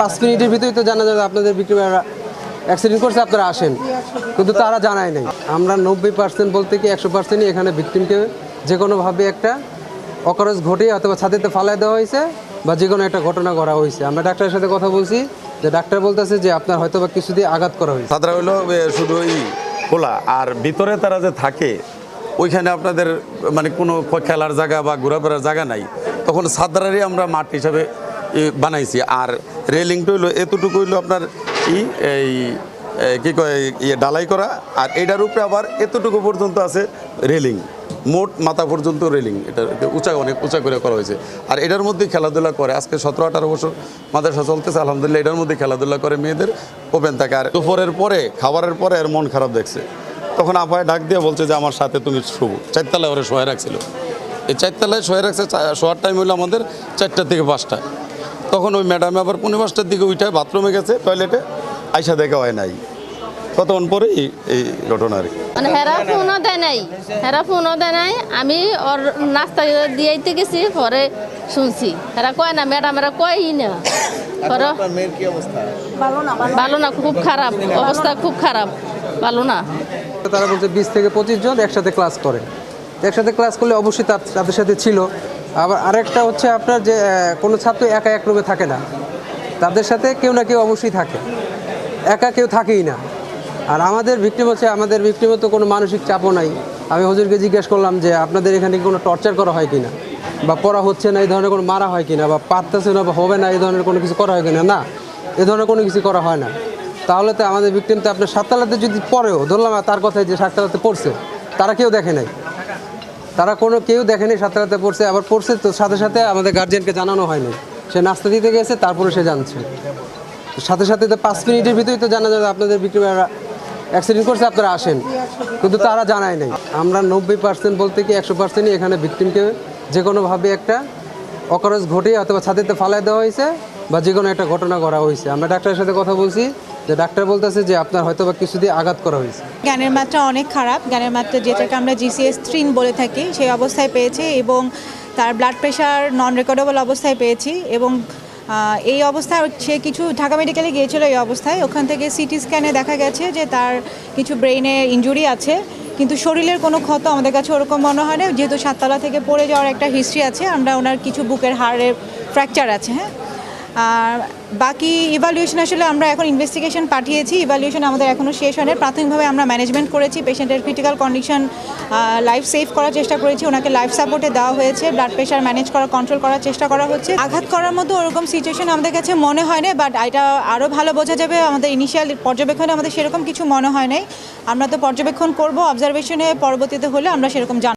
পাঁচ মিনিটের ভিতরে তো জানা যাবে আপনাদের বিক্রি অ্যাক্সিডেন্ট করছে, আপনারা আসেন। কিন্তু তারা জানায় নাই। আমরা নব্বই পার্সেন্ট বলতে কি একশো পার্সেন্টই এখানে ভিকটিমকে যে কোনোভাবে একটা অকরজ ঘটে অথবা ছাতিতে ফালাই দেওয়া হয়েছে বা যে কোনো একটা ঘটনা করা হয়েছে। আমরা ডাক্তারের সাথে কথা বলছি, যে ডাক্তার বলতেছে যে আপনার হয়তো বা কিছু দিয়ে আঘাত করা হয়েছে। সাদরা হলো শুধু ওই খোলা। আর ভিতরে তারা যে থাকে, ওইখানে আপনাদের মানে কোনো খেলার জায়গা বা ঘোরাফেরার জায়গা নাই। তখন সাদরারই আমরা মাঠ হিসাবে বানাইছি। আর রেলিংটা হইল, এতটুকু হইল আপনার ই, এই কি কয় ইয়ে ডালাই করা। আর এটার উপরে আবার এতটুকু পর্যন্ত আছে রেলিং। মোট মাথা পর্যন্ত রেলিং। এটা উঁচা, অনেক উঁচা করে করা হয়েছে। আর এটার মধ্যে খেলাধুলা করে, আজকে সতেরো, আঠারো বছর মাদ্রাসা চলতেছে, আলহামদুলিল্লাহ, এটার মধ্যে খেলাধুলা করে মেয়েদের, ওপেন থাকে। আর দুপুরের পরে, খাবারের পরে এর মন খারাপ দেখছে। তখন আপায় ডাক দিয়ে বলছে যে, আমার সাথে তুমি শুভ চারতলায় ওরা শোয়া রাখছিল। এই চারতলায় শোয়া রাখছে শোয়ার টাইম হলো আমাদের চারটা থেকে পাঁচটা। তখন ওই ম্যাডামে আবার পনেরো পাঁচটার দিকে উঠে বাথরুমে গেছে টয়লেটে আইসা দেখা হয় নাই। কতক্ষণ পরে এই এই ঘটনা আর মানে হেরা ফোনও দেয় নাই হেরা ফোনও দেয় নাই আমি ওর নাস্তা দিয়েইতে গেছি পরে শুনছি। হেরা কয় না ম্যাডাম এরা কয়ই না। ভালো না খুব খারাপ অবস্থা খুব খারাপ ভালো না। তারা বলছে বিশ থেকে পঁচিশ জন একসাথে ক্লাস করে। একসাথে ক্লাস করলে অবশ্যই তার তাদের সাথে ছিল। আবার আরেকটা হচ্ছে আপনার যে কোনো ছাত্র একা এক রুমে থাকে না। তাদের সাথে কেউ না কেউ অবশ্যই থাকে। একা কেউ থাকেই না। আর আমাদের ভিক্টিম হচ্ছে, আমাদের ভিক্টিমে তো কোনো মানসিক চাপও নাই। আমি হজুরকে জিজ্ঞেস করলাম যে, আপনাদের এখানে কোনো টর্চার করা হয় কিনা? বা পড়া হচ্ছে না, এই ধরনের কোনো মারা হয় কিনা? বা পারতেছে না, বা হবে না, এই ধরনের কোনো কিছু করা হয় কিনা? না এ ধরনের কোনো কিছু করা হয় না। তাহলে তো আমাদের ভিক্টিম তো আপনার সাততলাতে যদি পড়েও, ধরলাম তার কথায় যে সাততলাতে পড়ছে, তারা কেউ দেখে নাই। তারা কোনো কেউ দেখেনি সাততলাতে পড়ছে, আবার পড়ছে তো সাথে সাথে আমাদের গার্জিয়ানকে জানানো হয়নি। সে নাস্তা দিতে গেছে, তারপরে সে জানছে। সাথে সাথে তো পাঁচ মিনিটের ভিতরেই তো জানা যাবে আপনাদের বিক্রি অ্যাক্সিডেন্ট করছে, আপনারা আসেন। কিন্তু তারা জানায় নাই। আমরা নব্বই পার্সেন্ট বলতে কি একশো পার্সেন্টই এখানে ভিকটিমকে যে কোনোভাবে একটা অকরজ ঘটে অথবা ছাতিতে ফালাই দেওয়া হয়েছে। বা যে কোনো একটা ঘটনা করা হয়েছে। আমরা ডাক্তারের সাথে কথা বলছি, যে ডাক্তার বলতেছে যে আপনার হয়তো বা কিছু দিয়ে আঘাত করা হয়েছে। জ্ঞানের মাত্রা অনেক খারাপ। জ্ঞানের মাত্রা যেটাকে আমরা জিসিএস থ্রিন বলে থাকি, সেই অবস্থায় পেয়েছে এবং তার ব্লাড প্রেশার নন রেকর্ডেবল অবস্থায় পেয়েছি এবং এই অবস্থায় সে কিছু ঢাকা মেডিকেলে গিয়েছিল এই অবস্থায়। ওখান থেকে সিটি স্ক্যানে দেখা গেছে যে তার কিছু ব্রেইনে ইনজুরি আছে, কিন্তু শরীরের কোনো ক্ষত আমাদের কাছে ওরকম মনে হয় না। যেহেতু সাততলা থেকে পড়ে যাওয়ার একটা হিস্ট্রি আছে, আমরা ওনার কিছু বুকের হাড়ের ফ্র্যাকচার আছে হ্যাঁ? আর বাকি ইভালুয়েশন আসলে আমরা এখন ইনভেস্টিগেশন পাঠিয়েছি। ইভালুয়েশন আমাদের এখনও শেষ হয়নি। প্রাথমিকভাবে আমরা ম্যানেজমেন্ট করেছি। পেশেন্টের ক্রিটিক্যাল কন্ডিশন লাইফ সেভ করার চেষ্টা করেছি। ওনাকে লাইফ সাপোর্টে দেওয়া হয়েছে। ব্লাড প্রেশার ম্যানেজ করা কন্ট্রোল করার চেষ্টা করা হচ্ছে। আঘাত করার মতো ওরকম সিচুয়েশন আমাদের কাছে মনে হয় না বাট এটা আরও ভালো বোঝা যাবে। আমাদের ইনিশিয়াল পর্যবেক্ষণে আমাদের সেরকম কিছু মনে হয় নাই। আমরা তো পর্যবেক্ষণ করব। অবজারভেশনে পরবর্তীতে হলে আমরা সেরকম জান